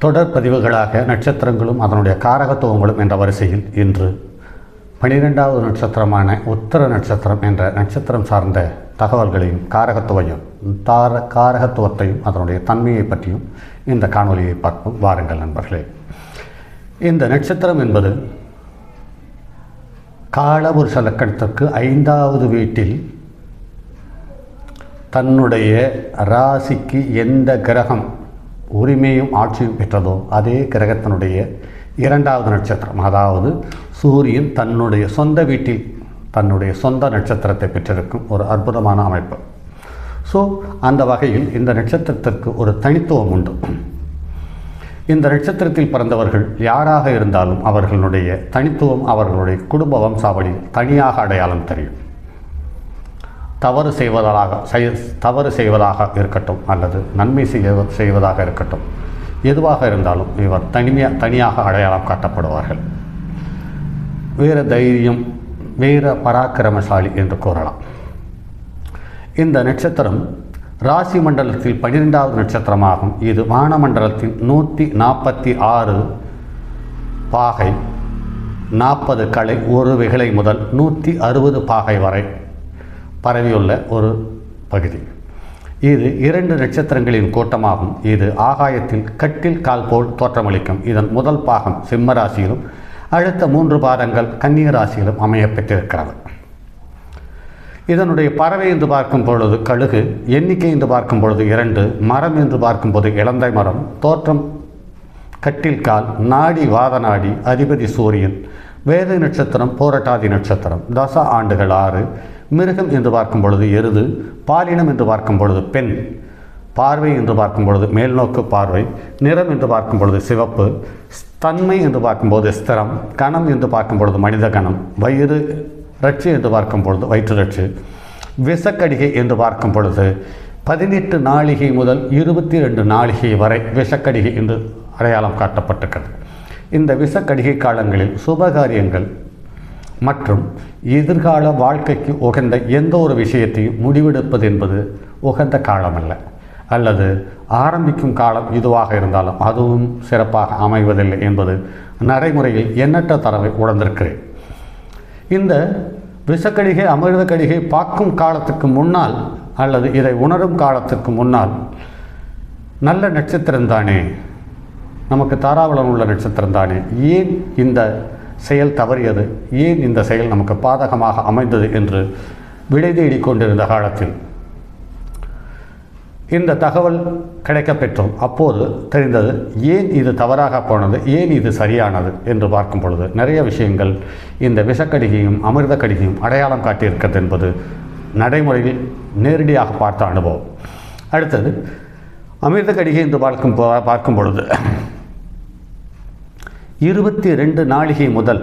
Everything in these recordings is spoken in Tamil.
தொடர் பதிவுகளாக நட்சத்திரங்களும் அதனுடைய காரகத்துவங்களும் என்ற வரிசையில் இன்று பனிரெண்டாவது நட்சத்திரமான உத்தர நட்சத்திரம் என்ற நட்சத்திரம் சார்ந்த தகவல்களையும் காரகத்துவையும் தார காரகத்துவத்தையும் அதனுடைய தன்மையை பற்றியும் இந்த காணொலியை பார்ப்போம். வாருங்கள் நண்பர்களே. இந்த நட்சத்திரம் என்பது காலபுருஷ லக்கணத்திற்கு ஐந்தாவது வீட்டில் தன்னுடைய ராசிக்கு எந்த கிரகம் உரிமையும் ஆட்சியும் பெற்றதோ அதே கிரகத்தினுடைய இரண்டாவது நட்சத்திரம். அதாவது சூரியன் தன்னுடைய சொந்த வீட்டில் தன்னுடைய சொந்த நட்சத்திரத்தை பெற்றிருக்கும் ஒரு அற்புதமான அமைப்பு. ஸோ அந்த வகையில் இந்த நட்சத்திரத்திற்கு ஒரு தனித்துவம் உண்டு. இந்த நட்சத்திரத்தில் பிறந்தவர்கள் யாராக இருந்தாலும் அவர்களுடைய தனித்துவம் அவர்களுடைய குடும்ப வம்சாவளியில் தனியாக அடையாளம் தெரியும். தவறு செய்வதாக செய் தவறு செய்வதாக இருக்கட்டும் அல்லது நன்மை செய்ய செய்வதாக இருக்கட்டும். எதுவாக இருந்தாலும் இவர் தனிமையாக தனியாக அடையாளம் காட்டப்படுவார்கள். வீர தைரியம் வீர பராக்கிரமசாலி என்று கூறலாம். இந்த நட்சத்திரம் ராசி மண்டலத்தில் பனிரெண்டாவது நட்சத்திரமாகும். இது வானமண்டலத்தின் நூற்றி நாற்பத்தி ஆறு பாகை நாற்பது கலை ஒரு விகளை முதல் நூற்றி அறுபது பாகை வரை பரவியுள்ள ஒரு பகுதி. இது இரண்டு நட்சத்திரங்களின் கூட்டமாகும். இது ஆகாயத்தில் கட்டில் கால் போல் தோற்றமளிக்கும். இதன் முதல் பாகம் சிம்ம ராசியிலும் அடுத்த மூன்று பாதங்கள் கன்னிய ராசியிலும் இதனுடைய பறவை என்று பார்க்கும் பொழுது கழுகு எண்ணிக்கை என்று பார்க்கும் பொழுது இரண்டு மரம் என்று பார்க்கும்போது இளந்தை மரம் தோற்றம் கட்டில் கால் நாடி வாத நாடி அதிபதி சூரியன் வேத நட்சத்திரம் போரட்டாதி நட்சத்திரம் தச ஆண்டுகள் ஆறு மிருகம் என்று பார்க்கும் பொழுது எருது பாலினம் என்று பார்க்கும் பொழுது பெண் பார்வை என்று பார்க்கும் பொழுது மேல்நோக்கு பார்வை நிறம் என்று பார்க்கும் பொழுது சிவப்பு தன்மை என்று பார்க்கும்போது ஸ்திரம் கணம் என்று பார்க்கும் பொழுது மனித கணம் வயிறு ரட்சி என்று பார்க்கும் பொழுது வயிற்று ரட்சி விஷக்கடிகை என்று பார்க்கும் பொழுது பதினெட்டு நாளிகை முதல் இருபத்தி ரெண்டு நாளிகை வரை விஷக்கடிகை என்று அடையாளம் காட்டப்பட்டிருக்கிறது. இந்த விஷக்கடிகை காலங்களில் சுபகாரியங்கள் மற்றும் எதிர்கால வாழ்க்கைக்கு உகந்த எந்த ஒரு விஷயத்தையும் முடிவெடுப்பது என்பது உகந்த காலமல்ல. அல்லது ஆரம்பிக்கும் காலம் இதுவாக இருந்தாலும் அதுவும் சிறப்பாக அமைவதில்லை என்பது நடைமுறையில் எண்ணற்ற தரவை உணர்ந்திருக்கிறேன். இந்த விஷக்கடிகை அமிர்த கடிகை பார்க்கும் காலத்துக்கு முன்னால் அல்லது இதை உணரும் காலத்துக்கு முன்னால் நல்ல நட்சத்திரம் தானே? நமக்கு தாராவளம் உள்ள நட்சத்திரம் தானே? ஏன் இந்த செயல் தவறியது. ஏன் இந்த செயல் நமக்கு பாதகமாக அமைந்தது என்று விடை தேடிக் கொண்டிருந்த காலத்தில்? இந்த தகவல் கிடைக்கப்பெற்றோம் அப்போது தெரிந்தது ஏன் இது தவறாக போனது? ஏன் இது சரியானது? என்று பார்க்கும் பொழுது நிறைய விஷயங்கள் இந்த விஷக்கடிகையும் அமிர்த கடிகையும் அடையாளம் காட்டியிருக்கிறது என்பது நடைமுறையில் நேரடியாக பார்த்த அனுபவம். அடுத்தது அமிர்த கடிகை என்று பார்க்கும் போ- பார்க்கும் பொழுது இருபத்தி ரெண்டு நாளிகை முதல்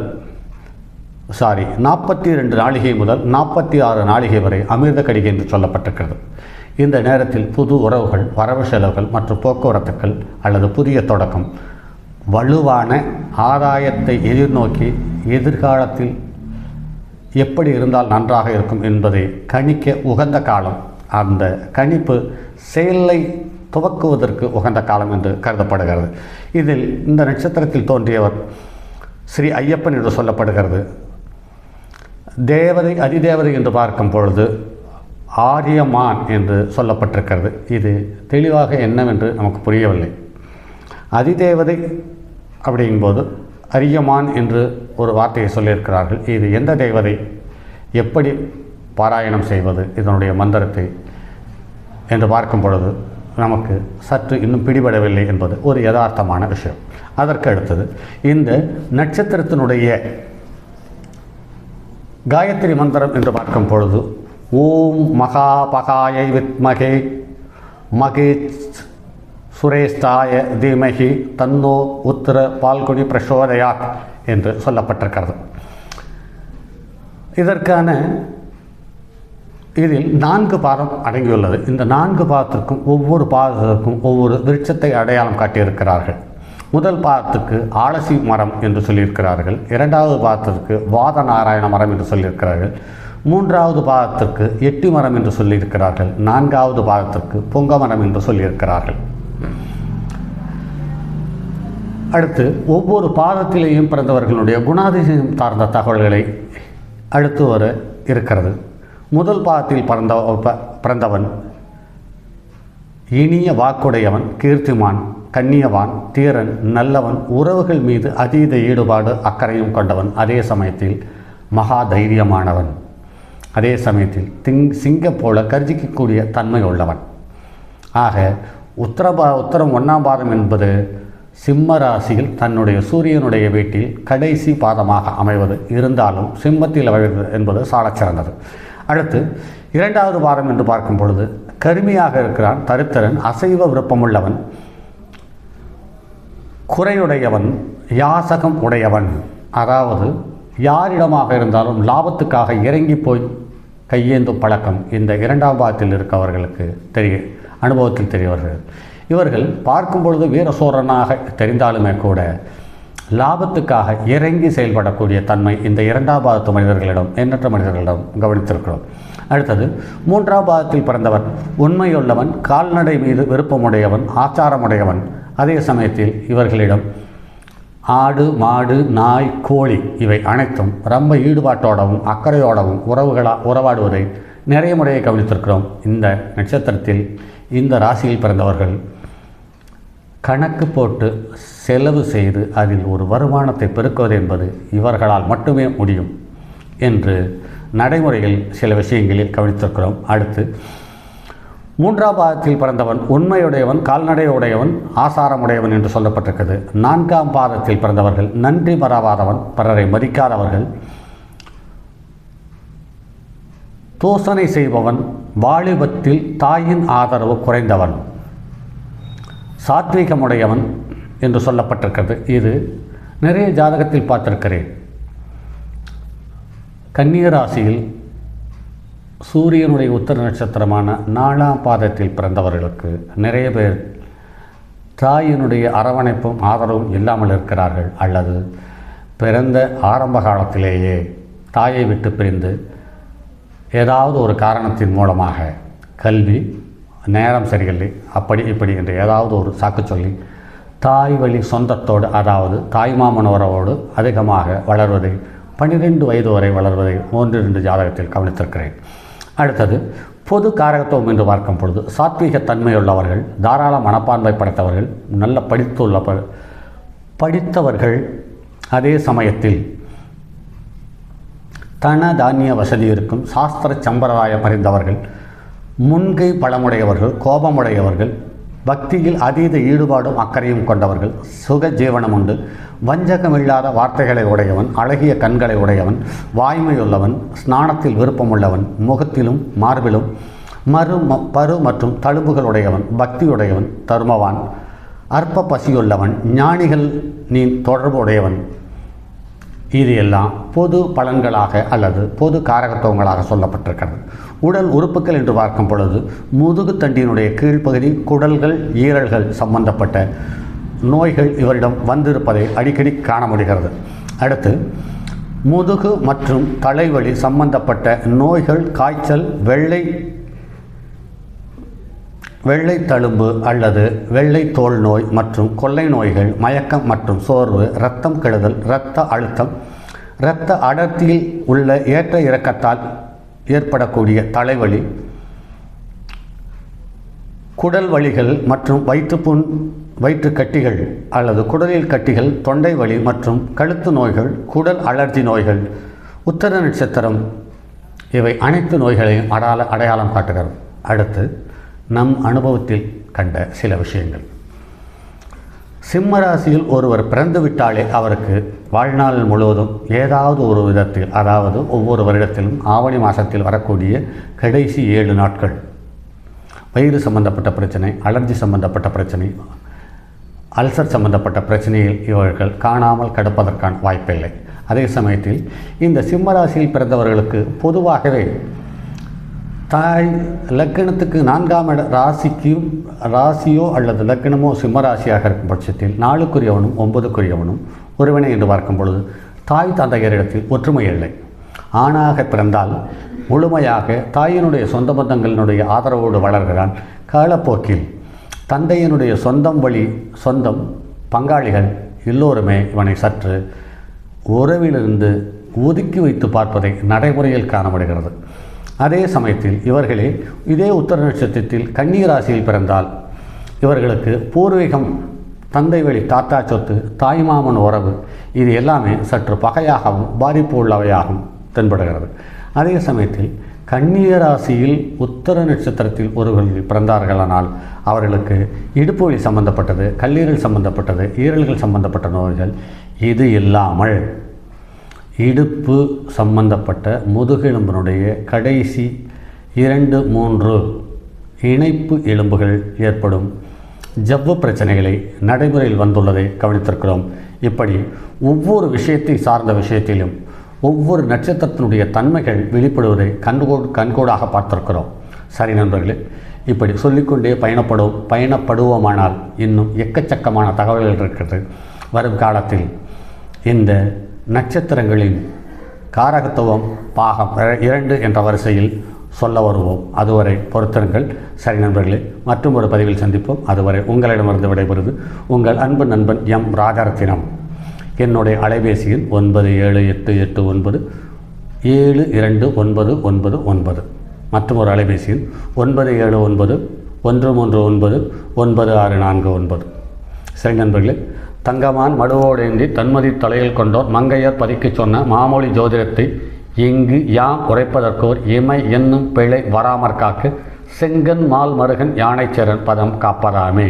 சாரி நாற்பத்தி ரெண்டு நாளிகை முதல் நாற்பத்தி ஆறு நாளிகை வரை அமிர்த கடிகை என்று சொல்லப்பட்டிருக்கிறது. இந்த நேரத்தில் புது உறவுகள் வரவு செலவுகள் மற்றும் போக்குவரத்துக்கள் அல்லது புதிய தொடக்கம் வலுவான ஆதாயத்தை எதிர்நோக்கி எதிர்காலத்தில் எப்படி இருந்தால் நன்றாக இருக்கும் என்பதை கணிக்க உகந்த காலம் அந்த கணிப்பு செயலை துவக்குவதற்கு உகந்த காலம் என்று கருதப்படுகிறது. இதில் இந்த நட்சத்திரத்தில் தோன்றியவர் ஸ்ரீ ஐயப்பன் என்று சொல்லப்படுகிறது. தேவதை அதிதேவதை என்று பார்க்கும் பொழுது ஆரியமான் என்று சொல்லப்பட்டிருக்கிறது. இது தெளிவாக என்னவென்று நமக்கு புரியவில்லை. அதிதேவதை அப்படிங்கும்போது அரியமான் என்று ஒரு வார்த்தையை சொல்லியிருக்கிறார்கள். இது எந்த தேவதை? எப்படி பாராயணம் செய்வது இதனுடைய மந்திரத்தை என்று பார்க்கும் பொழுது நமக்கு சற்று இன்னும் பிடிபடவில்லை என்பது ஒரு யதார்த்தமான விஷயம். அதற்கு அடுத்தது இந்த நட்சத்திரத்தினுடைய காயத்ரி மந்திரம் என்று பார்க்கும் பொழுது ஓம் மகா பகாயை வித்மகே மகே சுரேஷ்தாய தீமகி தன்னோ உத்திர பால்குடி பிரசோதயாத் என்று சொல்லப்பட்டிருக்கிறது. இதற்கான இதில் நான்கு பாதம் அடங்கியுள்ளது. இந்த நான்கு பாதத்திற்கும் ஒவ்வொரு பாதத்திற்கும் ஒவ்வொரு விருட்சத்தை அடையாளம் காட்டியிருக்கிறார்கள். முதல் பாதத்துக்கு ஆலசி மரம் என்று சொல்லியிருக்கிறார்கள். இரண்டாவது பாதத்திற்கு வாத நாராயண மரம் என்று சொல்லியிருக்கிறார்கள். மூன்றாவது பாதத்திற்கு எட்டி மரம் என்று சொல்லியிருக்கிறார்கள். நான்காவது பாதத்திற்கு பொங்க மரம் என்று சொல்லியிருக்கிறார்கள். அடுத்து ஒவ்வொரு பாதத்திலேயும் பிறந்தவர்களுடைய குணாதிசயம் சார்ந்த தகவல்களை அடுத்து வர இருக்கிறது. முதல் பாதத்தில் பிறந்த ப- பிறந்தவன் இனிய வாக்குடையவன் கீர்த்திமான் கண்ணியவான் தீரன் நல்லவன் உறவுகள் மீது அதீத ஈடுபாடு அக்கறையும் கொண்டவன். அதே சமயத்தில் மகா தைரியமானவன் அதே சமயத்தில் திங் சிங்கம் போல கர்ஜிக்கக்கூடிய தன்மை உள்ளவன் ஆக உத்தரபா உத்தரம் ஒன்றாம் பாதம் என்பது சிம்ம ராசியில் தன்னுடைய சூரியனுடைய வீட்டில் கடைசி பாதமாக அமைவது. இருந்தாலும் சிம்மத்தில் அமைவது என்பது சாலச்சிறந்தது. அடுத்து இரண்டாவது வாரம் என்று பார்க்கும் பொழுது கருமையாக இருக்கிறான் தருத்தரன் அசைவ விருப்பமுள்ளவன் குறையுடையவன் யாசகம் உடையவன். அதாவது யாரிடமாக இருந்தாலும் லாபத்துக்காக இறங்கி போய் கையேந்தும் பழக்கம் இந்த இரண்டாம் பாகத்தில் இருக்கவர்களுக்கு தெரிய அனுபவத்தில் தெரியவர்கள். இவர்கள் பார்க்கும் பொழுது வீரசோரனாக தெரிந்தாலுமே கூட லாபத்துக்காக இறங்கி செயல்படக்கூடிய தன்மை இந்த இரண்டாம் பாகத்து மனிதர்களிடம் எண்ணற்ற மனிதர்களிடம் கவனித்திருக்கிறோம். அடுத்தது மூன்றாம் பாதத்தில் பிறந்தவன் உண்மையுள்ளவன் கால்நடை மீது விருப்பமுடையவன் ஆச்சாரமுடையவன். அதே சமயத்தில் இவர்களிடம் ஆடு மாடு நாய் கோழி இவை அனைத்தும் ரொம்ப ஈடுபாட்டோடவும் அக்கறையோடவும் உறவுகளா உறவாடுவதை நிறைய முறையை கவனித்திருக்கிறோம். இந்த நட்சத்திரத்தில் இந்த ராசியில் பிறந்தவர்கள் கணக்கு போட்டு செலவு செய்து அதில் ஒரு வருமானத்தை பெருக்குவது என்பது இவர்களால் மட்டுமே முடியும் என்று நடைமுறையில் சில விஷயங்களில் கவனித்திருக்கிறோம். அடுத்து மூன்றாம் பாதத்தில் பிறந்தவன் உண்மையுடையவன் கால்நடையுடையவன் ஆசாரமுடையவன் என்று சொல்லப்பட்டிருக்கிறது. நான்காம் பாதத்தில் பிறந்தவர்கள் நன்றி மறவாதவன் பிறரை மதிக்காதவர்கள் தூசணை செய்பவன் வாலிபத்தில் தாயின் ஆதரவு குறைந்தவன் சாத்வீகமுடையவன் என்று சொல்லப்பட்டிருக்கிறது. இது நிறைய ஜாதகத்தில் பார்த்திருக்கிறேன். கன்னிய ராசியில் சூரியனுடைய உத்தர நட்சத்திரமான நாலாம் பாதத்தில் பிறந்தவர்களுக்கு நிறைய பேர் தாயினுடைய அரவணைப்பும் ஆதரவும் இல்லாமல் இருக்கிறார்கள். அல்லது பிறந்த ஆரம்ப காலத்திலேயே தாயை விட்டு பிரிந்து ஏதாவது ஒரு காரணத்தின் மூலமாக கல்வி நேரம் சரியில்லை அப்படி இப்படி என்று ஏதாவது ஒரு சாக்கு சொல்லி தாய் வழி சொந்தத்தோடு அதாவது தாய்மாமன் உறவோடு அதிகமாக வளர்வதை பன்னிரெண்டு வயது வரை வளர்வதை மூன்று ஜாதகத்தில் கவனித்திருக்கிறேன். அடுத்தது பொது காரகத்துவம் என்று பார்க்கும் பொழுது சாத்வீக தன்மையுள்ளவர்கள் தாராள மனப்பான்மை படைத்தவர்கள் நல்ல படித்துள்ள ப- படித்தவர்கள் அதே சமயத்தில் தன தானிய வசதி இருக்கும் சாஸ்திர சம்பிரதாயம் அறிந்தவர்கள் முன்கை பலமுடையவர்கள் கோபமுடையவர்கள் பக்தியில் அதீத ஈடுபாடும் அக்கறையும் கொண்டவர்கள் சுக ஜீவனம் உண்டு. வஞ்சகமில்லாத வார்த்தைகளை உடையவன் அழகிய கண்களை உடையவன் வாய்மையுள்ளவன் ஸ்நானத்தில் விருப்பமுள்ளவன் முகத்திலும் மார்பிலும் மறு ம- பரு மற்றும் தழும்புகளுடையவன் பக்தியுடையவன் தருமவான் அற்ப பசியுள்ளவன் ஞானிகள் நீ தொடர்பு உடையவன். இது எல்லாம் பொது பலன்களாக அல்லது பொது காரகத்துவங்களாக சொல்லப்பட்டிருக்கிறது. உடல் உறுப்புகள் என்று பார்க்கும் பொழுது முதுகுத்தண்டினுடைய கீழ்ப்பகுதி குடல்கள் ஈரல்கள் சம்பந்தப்பட்ட நோய்கள் இவரிடம் வந்திருப்பதை அடிக்கடி காண முடிகிறது. அடுத்து முதுகு மற்றும் தலைவலி சம்பந்தப்பட்ட நோய்கள் காய்ச்சல் வெள்ளை வெள்ளை தழும்பு அல்லது வெள்ளை தோல் நோய் மற்றும் கொள்ளை நோய்கள் மயக்கம் மற்றும் சோர்வு இரத்தம் கெடுதல் இரத்த அழுத்தம் இரத்த அடர்த்தியில் உள்ள ஏற்ற இறக்கத்தால் ஏற்படக்கூடிய தலைவலி குடல் வலிகள் மற்றும் வயிற்றுப்புண் வயிற்று கட்டிகள் அல்லது குடலில் கட்டிகள் தொண்டை வலி மற்றும் கழுத்து நோய்கள் குடல் அலர்ஜி நோய்கள் உத்தர நட்சத்திரம் இவை அனைத்து நோய்களையும் அடால அடையாளம் காட்டுகிறது. அடுத்து நம் அனுபவத்தில் கண்ட சில விஷயங்கள். சிம்ம ராசியில் ஒருவர் பிறந்துவிட்டாலே அவருக்கு வாழ்நாள் முழுவதும் ஏதாவது ஒரு விதத்தில் அதாவது ஒவ்வொரு வருடத்திலும் ஆவணி மாதத்தில் வரக்கூடிய கடைசி ஏழு நாட்கள். வயிறு சம்பந்தப்பட்ட பிரச்சனை அலர்ஜி சம்பந்தப்பட்ட பிரச்சனை அல்சர் சம்பந்தப்பட்ட பிரச்சனையில் இவர்கள் காணாமல் கிடப்பதற்கான வாய்ப்பில்லை அதே சமயத்தில் இந்த சிம்ம ராசியில் பிறந்தவர்களுக்கு பொதுவாகவே தாய் லக்கணத்துக்கு நான்காம் இட ராசிக்கும் ராசியோ அல்லது லக்கணமோ சிம்ம ராசியாக இருக்கும் பட்சத்தில் நாளுக்குரியவனும் ஒன்பதுக்குரியவனும் ஒருவனை என்று பார்க்கும் பொழுது தாய் தந்தையரிடத்தில் ஒற்றுமை இல்லை. ஆணாக பிறந்தால் முழுமையாக தாயினுடைய சொந்த பந்தங்களினுடைய ஆதரவோடு வளர்கிறான் காலப்போக்கில். தந்தையினுடைய சொந்தம் வழி சொந்தம் பங்காளிகள் எல்லோருமே இவனை சற்று உறவிலிருந்து ஒதுக்கி வைத்து பார்ப்பதை நடைமுறையில் காணப்படுகிறது. அதே சமயத்தில் இவர்களே இதே உத்தர நட்சத்திரத்தில் கன்னி ராசியில் பிறந்தால் இவர்களுக்கு பூர்வீகம் தந்தை வழி தாத்தா சொத்து தாய்மாமன் உறவு இது எல்லாமே சற்று பகையாகவும் பாதிப்பு உள்ளவையாகவும் தென்படுகிறது. அதே சமயத்தில் கன்னிய ராசியில் உத்தர நட்சத்திரத்தில் ஒருவர்கள் பிறந்தார்களானால் அவர்களுக்கு இடுப்பு வழி சம்பந்தப்பட்டது கல்லீரல் சம்பந்தப்பட்டது ஈரல்கள் சம்பந்தப்பட்ட நோய்கள் இது இல்லாமல் இடுப்பு சம்பந்தப்பட்ட முதுகெலும்பினுடைய கடைசி இரண்டு மூன்று இணைப்பு எலும்புகள் ஏற்படும். ஜவ்வு பிரச்சனைகளை நடைமுறையில் வந்துள்ளதை கவனித்திருக்கிறோம். இப்படி ஒவ்வொரு விஷயத்தை சார்ந்த விஷயத்திலும் ஒவ்வொரு நட்சத்திரத்தினுடைய தன்மைகள் வெளிப்படுவதை கண்கோடு கண்கோடாக பார்த்திருக்கிறோம். சரி நண்பர்களே இப்படி சொல்லிக்கொண்டே பயணப்படும் பயணப்படுவோமானால் இன்னும் எக்கச்சக்கமான தகவல்கள் இருக்கிறது. வரும் காலத்தில் இந்த நட்சத்திரங்களின் காரகத்துவம் பாகம் இரண்டு என்ற வரிசையில் சொல்ல வருவோம். அதுவரை பொருத்தங்கள். சரி நண்பர்களே மற்றும் ஒரு பதிவில் சந்திப்போம். அதுவரை உங்களிடமிருந்து விடைபெறுவது உங்கள் அன்பு நண்பன் எம். ராஜரத்தினம் என்னுடைய அலைபேசியில் ஒன்பது ஏழு எட்டு எட்டு ஒன்பது ஏழு இரண்டு ஒன்பது ஒன்பது ஒன்பது. மற்றும் ஒரு அலைபேசியில் ஒன்பது ஏழு ஒன்பது ஒன்று மூன்று ஒன்பது ஒன்பது ஆறு நான்கு ஒன்பது. சரி நண்பர்களே தங்கமான் மடுவோடேந்தி தன்மதி தலையில் கொண்டோர் மங்கையர் பதிக்கச் சொன்ன மாமொழி ஜோதிடத்தை இங்கு யாம் உரைப்பதற்கோர் இமை என்னும் பிழை வராமற் காக்க செங்கன் மால் மருகன் யானைச்சேரன் பதம் காப்பதாமே